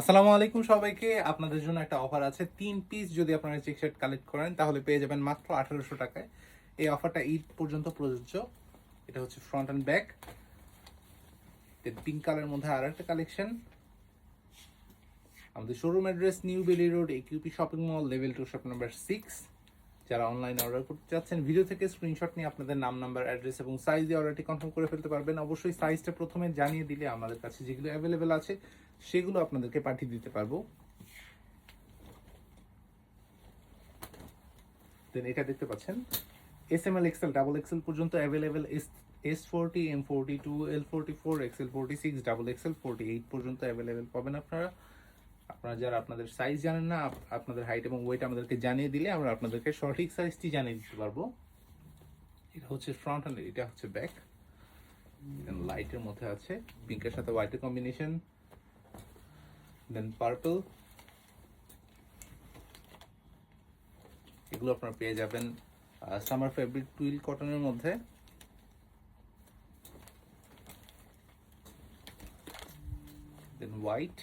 আসসালামু আলাইকুম সবাইকে। আপনাদের জন্য একটা অফার আছে। তিন পিস যদি আপনারা চেক শার্ট কালেক্ট করেন, তাহলে পেয়ে যাবেন মাত্র আঠারোশো টাকায়। এই অফারটা ঈদ পর্যন্ত প্রযোজ্য। এটা হচ্ছে ফ্রন্ট অ্যান্ড ব্যাক পিঙ্ক কালারের মধ্যে আর একটা কালেকশন আমাদের showroom address new Bailey road AQP shopping mall level two shop number six যারা অনলাইনে অর্ডার করতে চাচ্ছেন ভিডিও থেকে স্ক্রিনশট নিয়ে আপনাদের নাম নাম্বার অ্যাড্রেস এবং সাইজ দিয়ে অর্ডারটি কনফার্ম করে ফেলতে পারবেন। অবশ্যই সাইজটা প্রথমে জানিয়ে দিলে আমাদের কাছে যেগুলো অ্যাভেলেবেল আছে সেগুলো আপনাদেরকে পাঠিয়ে দিতে পারব। দেন এটা দেখতে পাচ্ছেন। S M L XL double XL পর্যন্ত available S S forty M forty two L forty four XL forty six double XL forty eight পর্যন্ত অ্যাভেলেবেল পাবেন আপনারা। আপনারা যারা আপনাদের সাইজ জানেন না, আপ- আপনাদের হাইট এবং ওয়েট আমাদেরকে জানিয়ে দিলে আমরা আপনাদেরকে সঠিক সাইজটি জানিয়ে দিতে পারব। এটা হচ্ছে ফ্রন্ট অ্যান্ড এটা হচ্ছে ব্যাক লাইটের মধ্যে আছে পিঙ্কের সাথে হোয়াইটের কম্বিনেশন দেন পার্পল এগুলো আপনারা পেয়ে যাবেন সামার ফেব্রিক টুইল কটনের মধ্যে। দেন হোয়াইট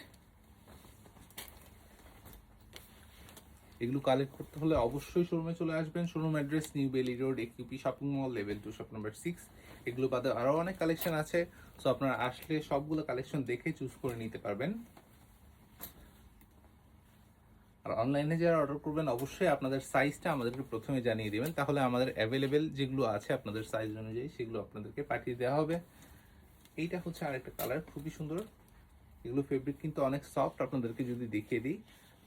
এগুলো কালেক্ট করতে হলে অবশ্যই শোরুমে চলে আসবেন। Showroom address new Bailey road AQP shopping mall level two shop number six এগুলো বাদে আরও অনেক কালেকশন আছে। সো আপনারা আসলে সবগুলো কালেকশন দেখে চুজ করে নিতে পারবেন। আর অনলাইনে যারা অর্ডার করবেন, অবশ্যই আপনাদের সাইজটা আমাদেরকে প্রথমে জানিয়ে দেবেন। তাহলে আমাদের অ্যাভেলেবেল যেগুলো আছে আপনাদের সাইজ অনুযায়ী, সেগুলো আপনাদেরকে পাঠিয়ে দেওয়া হবে। এইটা হচ্ছে আরেকটা কালার খুবই সুন্দর। এগুলো ফেব্রিক কিন্তু অনেক সফট আপনাদেরকে যদি দেখিয়ে দিই,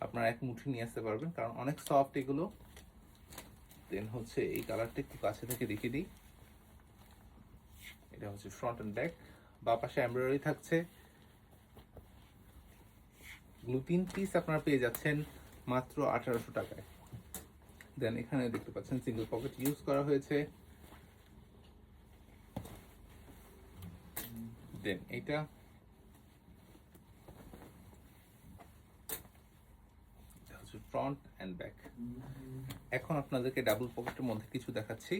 আপনারা এক মুঠি নিয়ে আসতে পারবেন, কারণ অনেক সফট এগুলো। দেন হচ্ছে এই কালারটা একটু কাছে থেকে দেখিয়ে দিই। এটা হচ্ছে ফ্রন্ট অ্যান্ড ব্যাক বা পাশে এমব্রয়ডারি থাকছে। এগুলো তিন পিস আপনারা পেয়ে যাচ্ছেন। মাত্র আঠারোশো টাকায়। দেন এখানে দেখতে পাচ্ছেন সিঙ্গেল পকেট ইউজ করা হয়েছে। দেন এটা। ফ্রন্ট অ্যান্ড ব্যাক এখন আপনাদেরকে ডাবল পকেটের মধ্যে কিছু দেখাচ্ছি।